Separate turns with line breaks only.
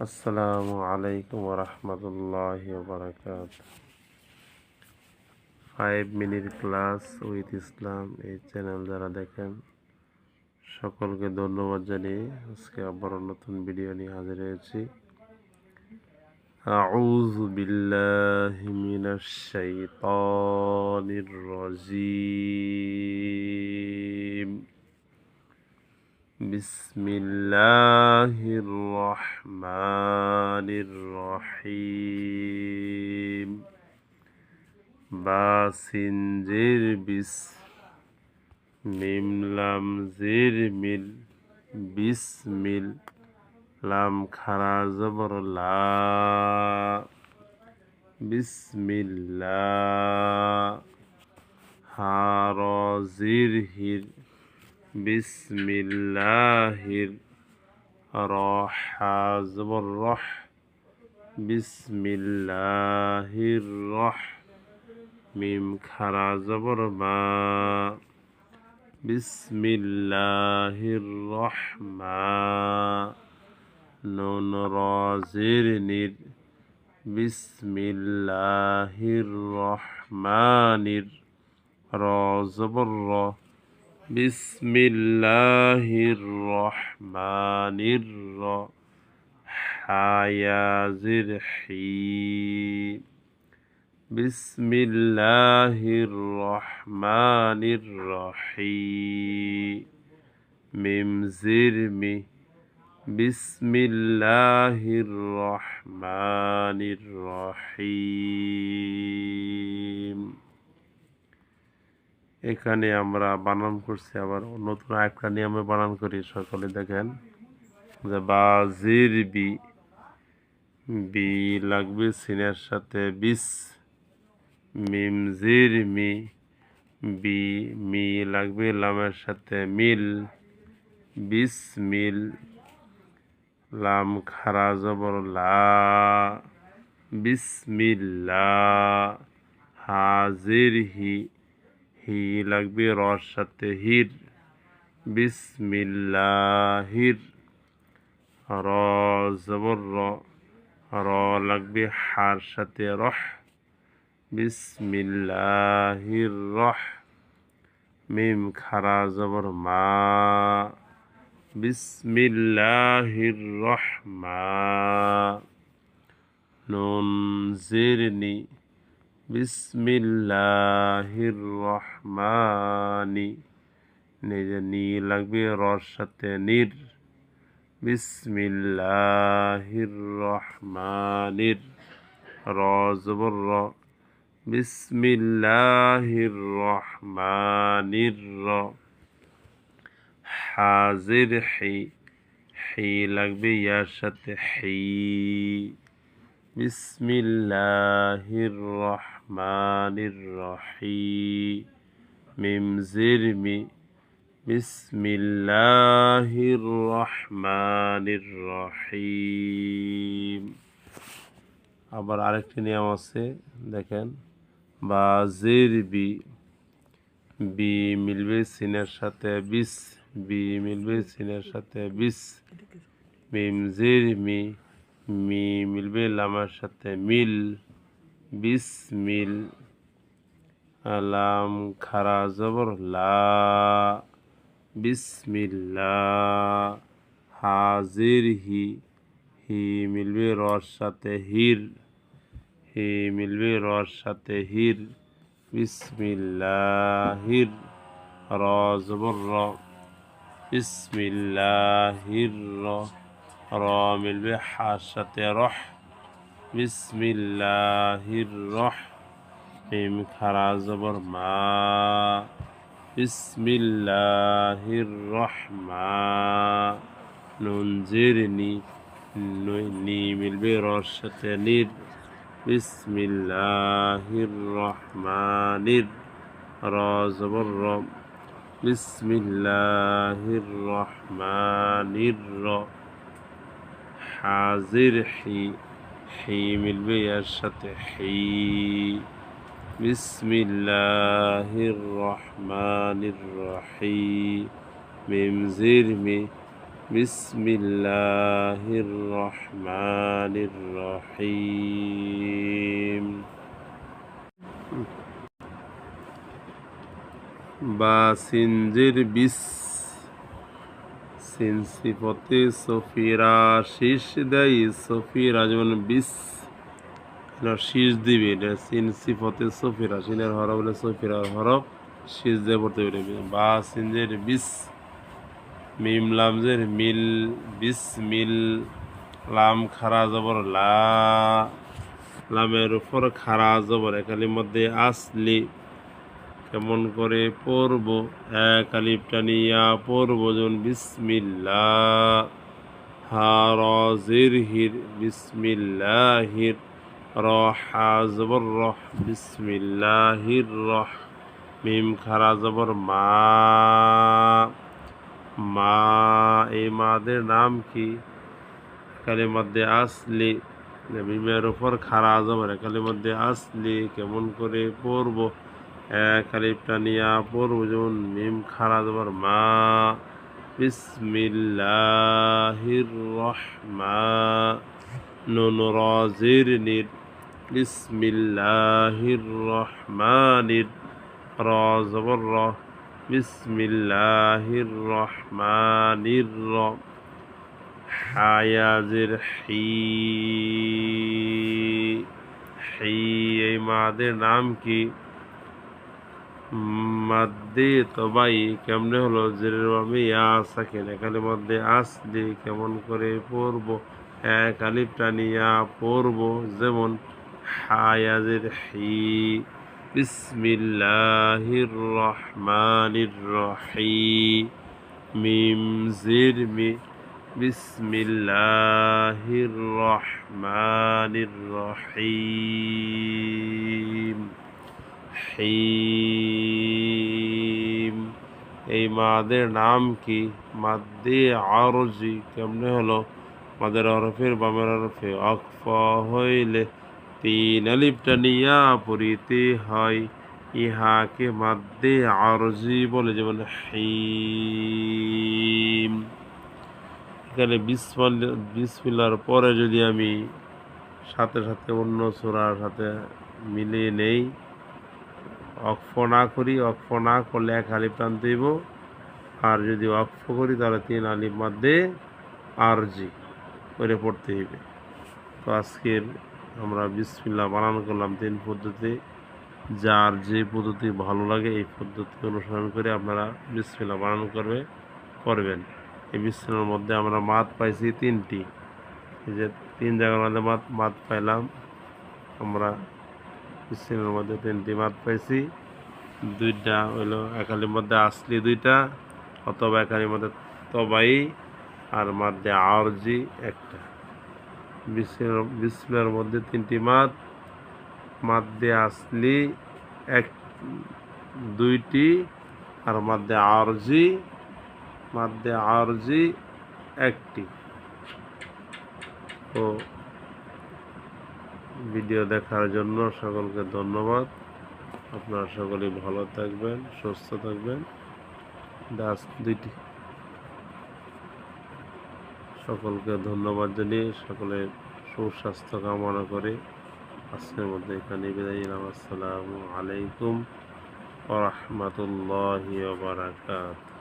আসসালামু আলাইকুম রহমতুল্লাহ বারাকাত five minute class with Islam এই চ্যানেল যারা দেখেন সকলকে ধন্যবাদ জানিয়ে আজকে আবার নতুন ভিডিও নিয়ে হাজির হয়েছি أعوذ بالله من الشيطان الرجيم بسم الله الرحمن الرحيم باسنجر بس মিম লাম জির মিল বিসমিল লাম খারা জবর লা বিসমিল্লাহ হার জির হির বিসমিল্লাহির রহা জবর রহ বিসমিল্লাহির রহ মিম খারা জবর মা বিসমিল্লাহির রহমান নুন রাজির নির বিসমিল্লাহির রহমানির র জবর র বিসমিল্লাহির রহমানির র হায়াজির হি বিসমিল্লাহির রহমানির রহিম মিম জির মি বিসমিল্লাহির রহমানির রহিম এখানে আমরা বানান করছি, আবার নতুন আরেকটা নিয়মে বানান করি। সকলে দেখেন যে বাজির বি। বি লাগবে সিনের সাথে বিস, মিম, জির, মি। বি, মি লাগবে লামের সাথে মিল, বিস, মিল। লাম, খারা, জবর, লা। বিসমিল্লা হাজির হি। হি লাগবে রর সাথে হির বিসমিল্লাহির র জবর র র লাগবে হার সাথে রহ বিসমিল্লাহির রহ মিম খারা জবর মা বিসমিল্লাহির রহমা নুন জিরনি বিসমিল্লাহির রহমানি নিজে নি লাগবে রর সাথে নির বিসমিল্লাহির রহমানির র জবর র বিসমিল্লাহির রহমানির র হাজির হি হি লাগবে ইয়ার সাথে হি বিসমিল্লাহির রহমানির রহিম মিম জির মি বিসমিল্লাহির রহমানির রহিম আবার আরেকটি নিয়ম আছে, দেখেন। বা জির বি মিলবে সিনের সাথে বিস, বি মিলবে সিনের সাথে বিস। মিম জির মি মি মিলবে লামার সাথে মিল। বিস মিল লাম খারা জবর লা বিসমিল্লাহ হাজির হি হি মিলবে রর সাথে হির, হি মিলবে রর সাথে হির, বিসমিল্লাহির র জবর র, বিসমিল্লাহির র মিলবে হার সাথে রহ। বিসমিল্লাহির রহ মিম খারা জবর মা বিসমিল্লাহির রহমা নুন জিরনি নি মিলবে রর সাথে নির বিসমিল্লাহির রহমানির র জবর র বিসমিল্লাহির রহমানির র হাজির হি হি মিলবে এর সাথে হি বিসমিল্লাহির রহমানির রহিম মিম জিরমি বিসমিল্লাহির রহমানির রহিম বা সিনজির বিস সিন সিফতে সফিরা শীষ দেয়, সফিরা যেমন না শীষ দিবে। এটা সিন সিফতে সফিরা, সিনের হরফ বলে সফিরার হরফ শীষ দিয়ে পড়তে পারে বা সিনজের বিস মিম লামজের মিল বিস মিল লাম খারা জবর লা, লামের উপর খারা জবর একালির মধ্যে আসলি কেমন করে পড়ব? এক আলিফ টানিয়া পড়ব যেমন বিসমিল্লা হারজির হির, বিসমিল্লাহির রহা, জবর রহ, বিসমিল্লাহির রহ। মিম, খারা, জবর, মা। মা, এই মাদের নাম কি? কালের মধ্যে আসলি, মিমের উপর খারা, জবর কালের মধ্যে আসলি, কেমন করে পড়ব? এক আলিফ টানিয়া পড়ব যেমন মিম খারা জবর মা বিসমিল্লাহির রহমান নুন রাজির নির বিসমিল্লাহির রহমানির র জবর র বিসমিল্লাহির রহমানির র হায়াজির হি হি, এই মাদের নাম কি? মাদ্দে তবাই, কেমনে হলো? জেরের বাবে ইয়া সাকেন এখানের মধ্যে আসলি কেমন করে পড়ব এক আলিফ টানিয়া পড়ব যেমন হায়াজের হি। বিসমিল্লাহির রহমানির রহিম। মিম জির মি। বিসমিল্লাহির রহমানির রহিম। হিম এই মাদের নাম কি? মাদ্দে আরজি। কেমনে হলো? মাদের হরফের বামের হরফে অক্ফ হইলে তিন আলিফ টানিয়া পড়িতে হয়। ইহাকে মাদ্দে আরজি বলে, যেমন হিম এখানে বিসমিল্লার পরে যদি আমি সাথে সাথে অন্য সোরার সাথে মিলিয়ে নেই অক্ফ না করি অক্ষ না করলে এক আলিফ টানতে দিব। আর যদি অক্ষ করি, তাহলে তিন আলিফ মধ্যে আর জি করে পড়তে হইবে তো আজকের আমরা বিসমিল্লা বানানো করলাম তিন পদ্ধতি। যার যে পদ্ধতি ভালো লাগে, এই পদ্ধতি অনুসরণ করে আপনারা বিসমিল্লা বানানো করবে, করবেন। এই বিসমিল্লার মধ্যে আমরা মাত পাইছি তিনটি। এই যে তিন জায়গার মধ্যে মাত মাত পাইলাম। আমরা বিসমিল্লার মধ্যে তিনটি মাত পাইছি। দুইটা হইল একালির মধ্যে আসলি দুইটা, অথবা একালির মধ্যে তবাই আর মধ্যে আরজি একটা। বিসমিল্লার মধ্যে তিনটি মাত মাদ্দে আসলি এক, দুইটি আর মাদ্দে আরজি মাদ্দে আরজি একটি। তো ভিডিও দেখার জন্য সকলকে ধন্যবাদ। আপনারা সকলেই ভালো থাকবেন, সুস্থ থাকবেন। দাস দুইটি। সকলকে ধন্যবাদ জানিয়ে সকলের সুস্বাস্থ্য কামনা করে আজকের মধ্যে এখানে বিদায় নিলাম। আসসালামু আলাইকুম ওরহমতুল্লাহ বারাকাত